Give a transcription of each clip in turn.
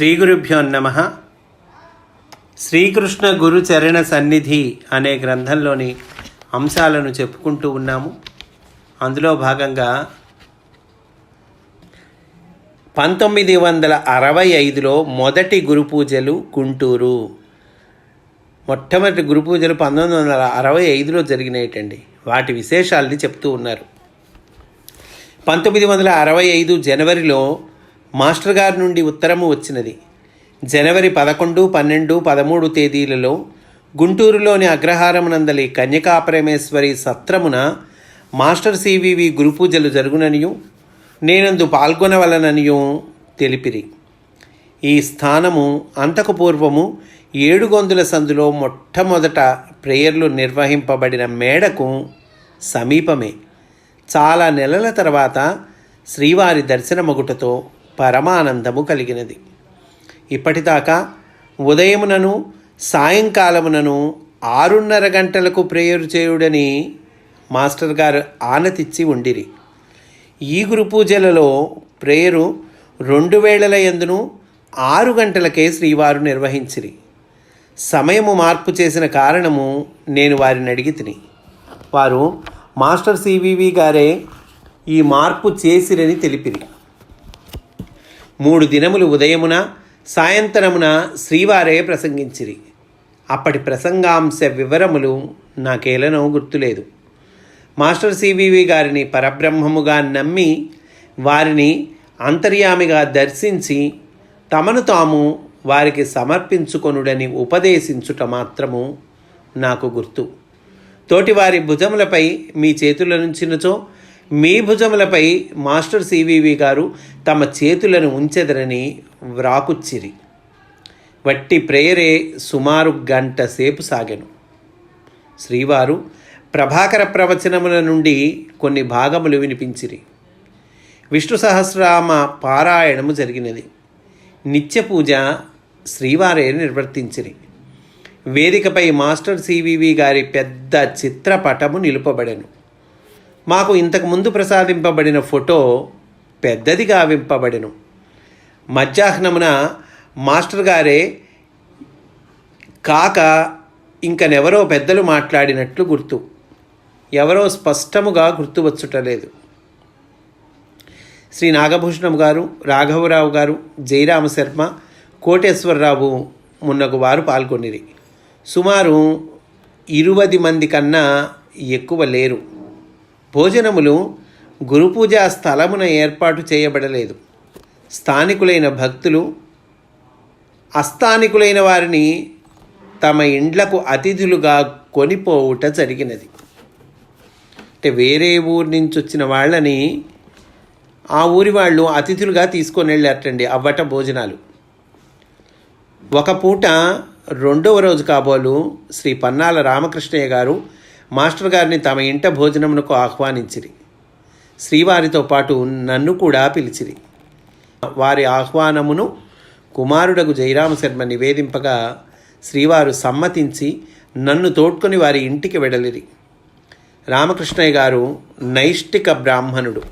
శ్రీ గురుభ్యో నమ. శ్రీకృష్ణ గురు చరణ సన్నిధి అనే గ్రంథంలోని అంశాలను చెప్పుకుంటూ ఉన్నాము. అందులో భాగంగా పంతొమ్మిది వందల అరవై ఐదులో మొదటి గురు పూజలు గుంటూరు. మొట్టమొదటి గురు పూజలు పంతొమ్మిది వందల అరవై ఐదులో జరిగినాయటండి. వాటి విశేషాలని చెప్తూ ఉన్నారు. పంతొమ్మిది వందల అరవై ఐదు జనవరిలో మాస్టర్ గారి నుండి ఉత్తరము వచ్చినది. జనవరి పదకొండు పన్నెండు పదమూడు తేదీలలో గుంటూరులోని అగ్రహారమునందలి కన్యకాపరమేశ్వరి సత్రమున మాస్టర్ సివివి గురు పూజలు జరుగుననియు నేనందు పాల్గొనవలననియు తెలిపిరి. ఈ స్థానము అంతకు పూర్వము ఏడుగొందుల సందులో మొట్టమొదట ప్రేయర్లు నిర్వహింపబడిన మేడకు సమీపమే. చాలా నెలల తర్వాత శ్రీవారి దర్శనమొగుటతో పరమానందము కలిగినది. ఇప్పటిదాకా ఉదయమునను సాయంకాలమునను ఆరున్నర గంటలకు ప్రేయరు చేయుడని మాస్టర్ గారు ఆనతిచ్చి ఉండిరి. ఈ గురు పూజలలో ప్రేయరు రెండు వేళల ఎందును ఆరు గంటలకే శ్రీవారు నిర్వహించిరి. సమయము మార్పు చేసిన కారణము నేను వారిని అడిగి తిని. వారు మాస్టర్ సివివి గారే ఈ మార్పు చేసిరని తెలిపిరి. మూడు దినములు ఉదయమున సాయంత్రమున శ్రీవారే ప్రసంగించిరి. అప్పటి ప్రసంగాంశ వివరములు నాకేలనో గుర్తులేదు. మాస్టర్ సివివి గారిని పరబ్రహ్మముగా నమ్మి వారిని అంతర్యామిగా దర్శించి తమను తాము వారికి సమర్పించుకొనుడని ఉపదేశించుట మాత్రము నాకు గుర్తు. తోటివారి భుజములపై మీ చేతుల నుంచినచో మీ భుజములపై మాస్టర్ సివివి గారు తమ చేతులను ఉంచెదరని వ్రాకుచ్చిరి. వట్టి ప్రేయరే సుమారు గంట సేపు సాగెను. శ్రీవారు ప్రభాకర ప్రవచనముల నుండి కొన్ని భాగములు వినిపించిరి. విష్ణు సహస్రనామ పారాయణము జరిగినది. నిత్య పూజ శ్రీవారే నిర్వర్తించిరి. వేదికపై మాస్టర్ సివివి గారి పెద్ద చిత్రపటము నిలుపబడెను. మాకు ఇంతకు ముందు ప్రసాదింపబడిన ఫోటో పెద్దదిగా గావింపబడెను. మధ్యాహ్నమున మాస్టర్ గారే కాక ఇంకనెవరో పెద్దలు మాట్లాడినట్లు గుర్తు. ఎవరో స్పష్టముగా గుర్తువచ్చుటలేదు శ్రీ నాగభూషణం గారు రాఘవరావు గారు జయరామ శర్మ కోటేశ్వరరావు మున్నగు వారు పాల్గొనిరి. సుమారు ఇరువది మంది కన్నా ఎక్కువ లేరు. భోజనములు గురుపూజా స్థలమున ఏర్పాటు చేయబడలేదు. స్థానికులైన భక్తులు అస్థానికులైన వారిని తమ ఇండ్లకు అతిథులుగా కొనిపోవుట జరిగినది. అంటే వేరే ఊరి నుంచి వచ్చిన వాళ్ళని ఆ ఊరి వాళ్ళు అతిథులుగా తీసుకొని వెళ్ళారటండి అవ్వట భోజనాలు. ఒక పూట రెండవ రోజు కాబోలు శ్రీ పన్నాల రామకృష్ణయ్య గారు మాస్టర్ గారిని తమ ఇంట భోజనమునకు ఆహ్వానించిరి. శ్రీవారితో పాటు నన్ను కూడా పిలిచిరి. వారి ఆహ్వానమును కుమారుడకు జయరామశర్మ నివేదింపగా శ్రీవారు సమ్మతించి నన్ను తోడ్కొని వారి ఇంటికి వెడలిరి. రామకృష్ణయ్య గారు నైష్టిక బ్రాహ్మణుడు.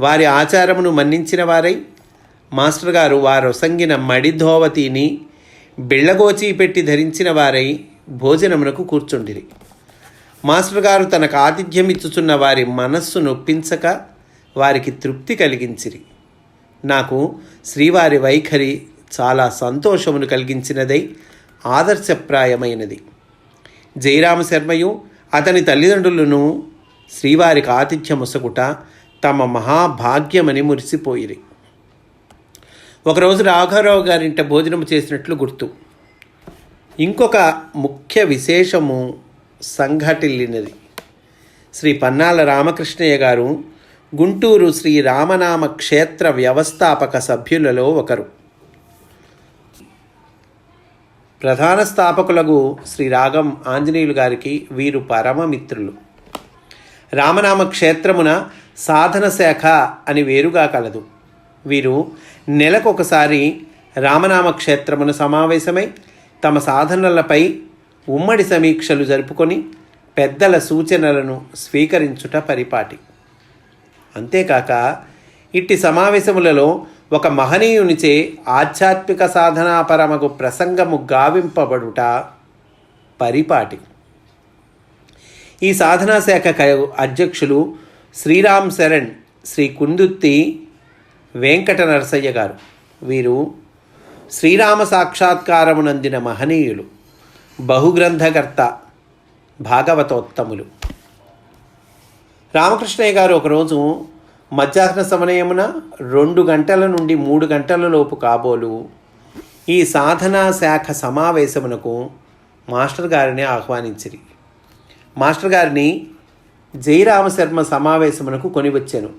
వారి ఆచారమును మన్నించిన వారై మాస్టర్ గారు వారొసంగిన మడిధోవతిని బిళ్ళగోచి పెట్టి ధరించిన వారై భోజనమునకు కూర్చుండిరి. మాస్టర్ గారు తనకు ఆతిథ్యం ఇచ్చుచున్న వారి మనస్సు నొప్పించక వారికి తృప్తి కలిగించిరి. నాకు శ్రీవారి వైఖరి చాలా సంతోషమును కలిగించినదై ఆదర్శప్రాయమైనది. జయరామ శర్మయు అతని తల్లిదండ్రులను శ్రీవారికి ఆతిథ్యముసగుట తమ మహాభాగ్యమని మురిసిపోయిరి. ఒకరోజు రాఘవరావు గారింట భోజనం చేసినట్లు గుర్తు. ఇంకొక ముఖ్య విశేషము సంఘటిల్లినది. శ్రీ పన్నాల రామకృష్ణయ్య గారు గుంటూరు శ్రీ రామనామ క్షేత్ర వ్యవస్థాపక సభ్యులలో ఒకరు. ప్రధాన స్థాపకులకు శ్రీ రాగం ఆంజనేయులు గారికి వీరు పరమమిత్రులు రామనామ క్షేత్రమున సాధన శాఖ అని వేరుగా కలదు. వీరు నెలకొకసారి రామనామ క్షేత్రమున సమావేశమై తమ సాధనలపై ఉమ్మడి సమీక్షలు జరుపుకొని పెద్దల సూచనలను స్వీకరించుట పరిపాటి. అంతేకాక ఇట్టి సమావేశములలో ఒక మహనీయునిచే ఆధ్యాత్మిక సాధనాపరమగు ప్రసంగము గావింపబడుట పరిపాటి. ఈ సాధనా శాఖ క- అధ్యక్షులు శ్రీరామ్ శరణ్ శ్రీ కుందుత్తి వెంకట నరసయ్య గారు. వీరు శ్రీరామ సాక్షాత్కారమునందిన మహనీయులు. బహుగ్రంథకర్త భాగవతోత్తములు. రామకృష్ణయ్య గారు ఒకరోజు మధ్యాహ్న సమయమున రెండు గంటల నుండి మూడు గంటల లోపు కాబోలు ఈ సాధనా శాఖ సమావేశమునకు మాస్టర్ గారిని ఆహ్వానించిరి. మాస్టర్ గారిని జయరామశర్మ సమావేశమునకు కొనివచ్చాను.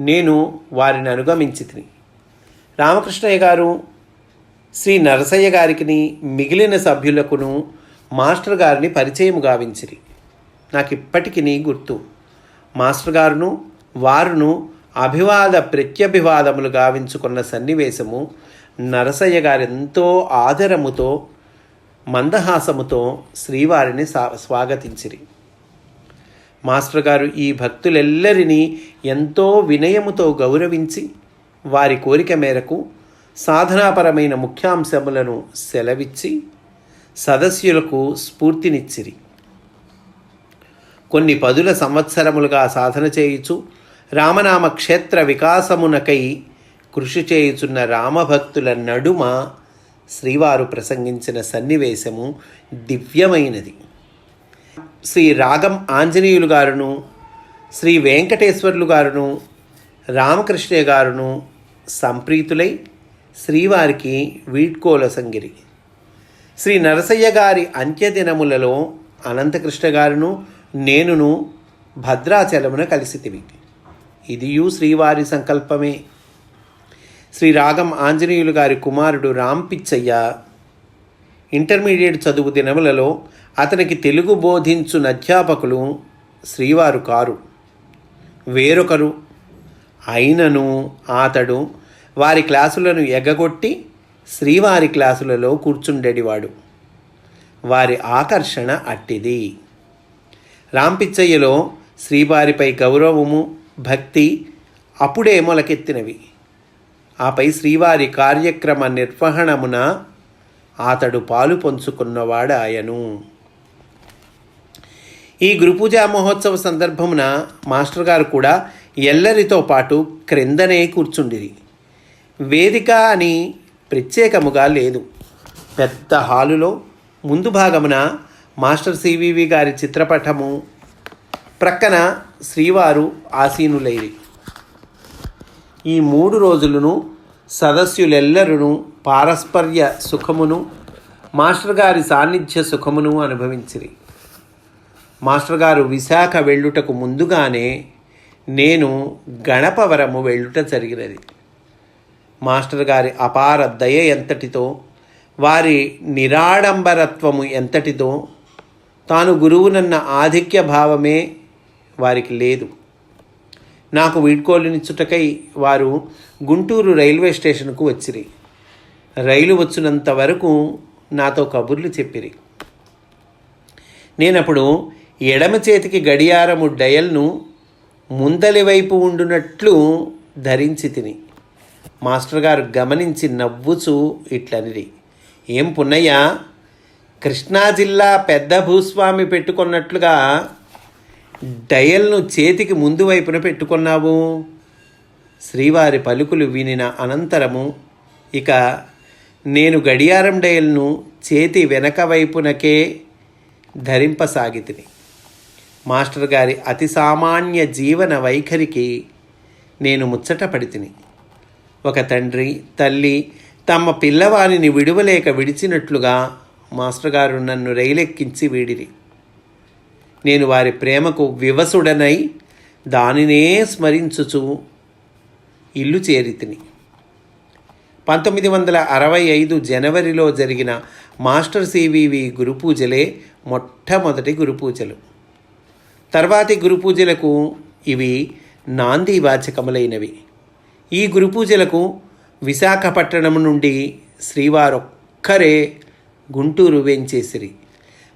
నేను వారిని అనుగమించి రామకృష్ణయ్య గారు శ్రీ నరసయ్య గారికిని మిగిలిన సభ్యులకును మాస్టర్ గారిని పరిచయం గావించిరి. నాకు ఇప్పటికీ గుర్తు. మాస్టర్ గారును వారును అభివాద ప్రత్యభివాదములు గావించుకున్న సన్నివేశము నరసయ్య గారెంతో ఆదరముతో మందహాసముతో శ్రీవారిని స్వాగతించిరి. మాస్టర్ గారు ఈ భక్తులెల్లరినీ ఎంతో వినయముతో గౌరవించి వారి కోరిక మేరకు సాధనాపరమైన ముఖ్యాంశములను సెలవిచ్చి సదస్యులకు స్ఫూర్తినిచ్చిరి. కొన్ని పదుల సంవత్సరములుగా సాధన చేయుచు రామనామ క్షేత్ర వికాసమునకై కృషి చేయుచున్న రామభక్తుల నడుమ శ్రీవారు ప్రసంగించిన సన్నివేశము దివ్యమైనది. శ్రీ రాగం ఆంజనేయులు గారును శ్రీ వెంకటేశ్వర్లు గారును రామకృష్ణయ్య గారును సంప్రీతులై శ్రీవారికి వీడ్కోల సంగిరి. శ్రీ నరసయ్య గారి అంత్యదినములలో అనంతకృష్ణ గారును నేనును భద్రాచలమున కలిసితివి. ఇదియు శ్రీవారి సంకల్పమే. శ్రీ రాగం ఆంజనేయులు గారి కుమారుడు రామ్ పిచ్చయ్య ఇంటర్మీడియట్ చదువు దినములలో అతనికి తెలుగు బోధించున అధ్యాపకులు శ్రీవారు కారు. వేరొకరు అయినను అతడు వారి క్లాసులను ఎగగొట్టి శ్రీవారి క్లాసులలో కూర్చుండేటివాడు. వారి ఆకర్షణ అట్టిది. రాంపిచ్చయ్యలో శ్రీవారిపై గౌరవము భక్తి అప్పుడే మొలకెత్తినవి. ఆపై శ్రీవారి కార్యక్రమ నిర్వహణమున అతడు పాలు పంచుకున్నవాడాయను ఈ గురుపూజా మహోత్సవ సందర్భమున మాస్టర్ గారు కూడా ఎల్లరితో పాటు క్రిందనే కూర్చుండిరి. వేదిక అని ప్రత్యేకముగా లేదు. పెద్ద హాలులో ముందు భాగమున మాస్టర్ సివివి గారి చిత్రపటము ప్రక్కన శ్రీవారు ఆసీనులైరి. ఈ మూడు రోజులను సదస్యులెల్లరూ పారస్పర్య సుఖమును మాస్టర్ గారి సాన్నిధ్య సుఖమును అనుభవించిరి. మాస్టర్ గారు విశాఖ వెళ్ళుటకు ముందుగానే నేను గణపవరము వెళ్ళుట జరిగినది. మాస్టర్ గారి అపార దయ ఎంతటితో వారి నిరాడంబరత్వము ఎంతటితో తాను గురువునన్న ఆధిక్య భావమే వారికి లేదు. నాకు వీడ్కోలునిచ్చుటకై వారు గుంటూరు రైల్వే స్టేషన్కు వచ్చిరి. రైలు వచ్చినంత వరకు నాతో కబుర్లు చెప్పిరి. నేనప్పుడు ఎడమ చేతికి గడియారము డయల్ను ముందలి వైపు ఉండునట్లు ధరించి తిని మాస్టర్ గారు గమనించి నవ్వుచూ ఇట్లనిరి. ఏం పున్నయ్య కృష్ణా జిల్లా పెద్ద భూస్వామి పెట్టుకున్నట్లుగా డయల్ను చేతికి ముందు వైపున పెట్టుకున్నావు. శ్రీవారి పలుకులు వినిన అనంతరము ఇక నేను గడియారం డయల్ను చేతి వెనక వైపునకే ధరింపసాగితిని. మాస్టర్ గారి అతి సామాన్య జీవన వైఖరికి నేను ముచ్చట పడితిని. ఒక తండ్రి తల్లి తమ పిల్లవారిని విడువలేక విడిచినట్లుగా మాస్టర్ గారు నన్ను రైలెక్కించి వీడిరి. నేను వారి ప్రేమకు వివసుడనై దానినే స్మరించుచు ఇల్లు చేరితిని పంతొమ్మిది వందల అరవై ఐదు జనవరిలో జరిగిన మాస్టర్ సివివి గురుపూజలే మొట్టమొదటి గురుపూజలు. తర్వాతి గురుపూజలకు ఇవి నాంది వాచకములైనవి. ఈ గురుపూజలకు విశాఖపట్టణం నుండి శ్రీవారొక్కరే గుంటూరు వెంచేసిరి.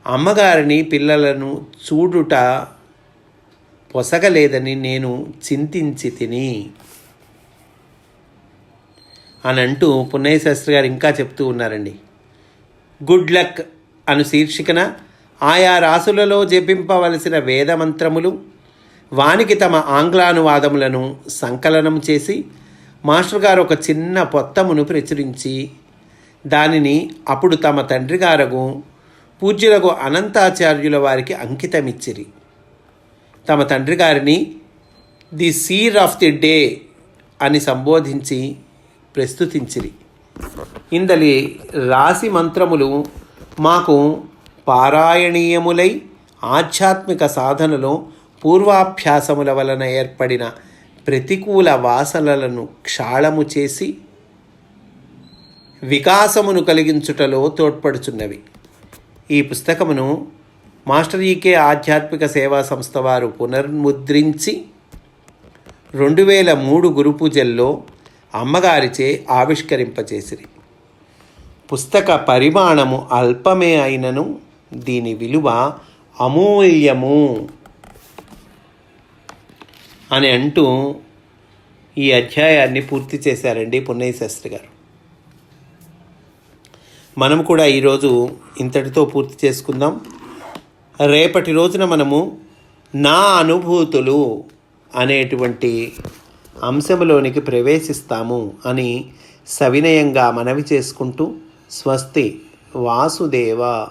అమ్మగారిని పిల్లలను చూడుట పొసగలేదని నేను చింతించి తిని. అని అంటూ పున్నయ్య శాస్త్రి గారు ఇంకా చెప్తూ ఉన్నారండి. గుడ్ లక్ అను శీర్షికన ఆయా రాసులలో జపింపవలసిన వేదమంత్రములు వానికి తమ ఆంగ్లానువాదములను సంకలనం చేసి మాస్టర్ గారు ఒక చిన్న పొత్తమును ప్రచురించి దానిని అప్పుడు తమ తండ్రి గారగు పూజ్యులకు అనంతాచార్యుల వారికి అంకితమిచ్చిరి. తమ తండ్రి గారిని the seer of the day అని సంబోధించి ప్రస్తుతించిరి. ఇందలి రాశి మంత్రములు మాకు పారాయణీయములై ఆధ్యాత్మిక సాధనలో పూర్వాభ్యాసముల వలన ఏర్పడిన ప్రతికూల వాసనలను క్షాళము చేసి వికాసమును కలిగించుటలో తోడ్పడుచున్నవి. ఈ పుస్తకమును మాస్టర్ ఈకే ఆధ్యాత్మిక సేవా సంస్థ వారు పునర్ముద్రించి రెండు వేల మూడు గురు పూజల్లో అమ్మగారిచే ఆవిష్కరింపచేసిరి. పుస్తక పరిమాణము అల్పమే అయినను దీని విలువ అమూల్యము. అని అంటూ ఈ అధ్యాయాన్ని పూర్తి చేశారండి పున్నయ్య శాస్త్రి గారు. మనం కూడా ఈరోజు ఇంతటితో పూర్తి చేసుకుందాం. రేపటి రోజున మనము నా అనుభూతులు అనేటువంటి అంశంలోనికి ప్రవేశిస్తాము అని సవినయంగా మనవి చేసుకుంటూ స్వస్తి వాసుదేవ.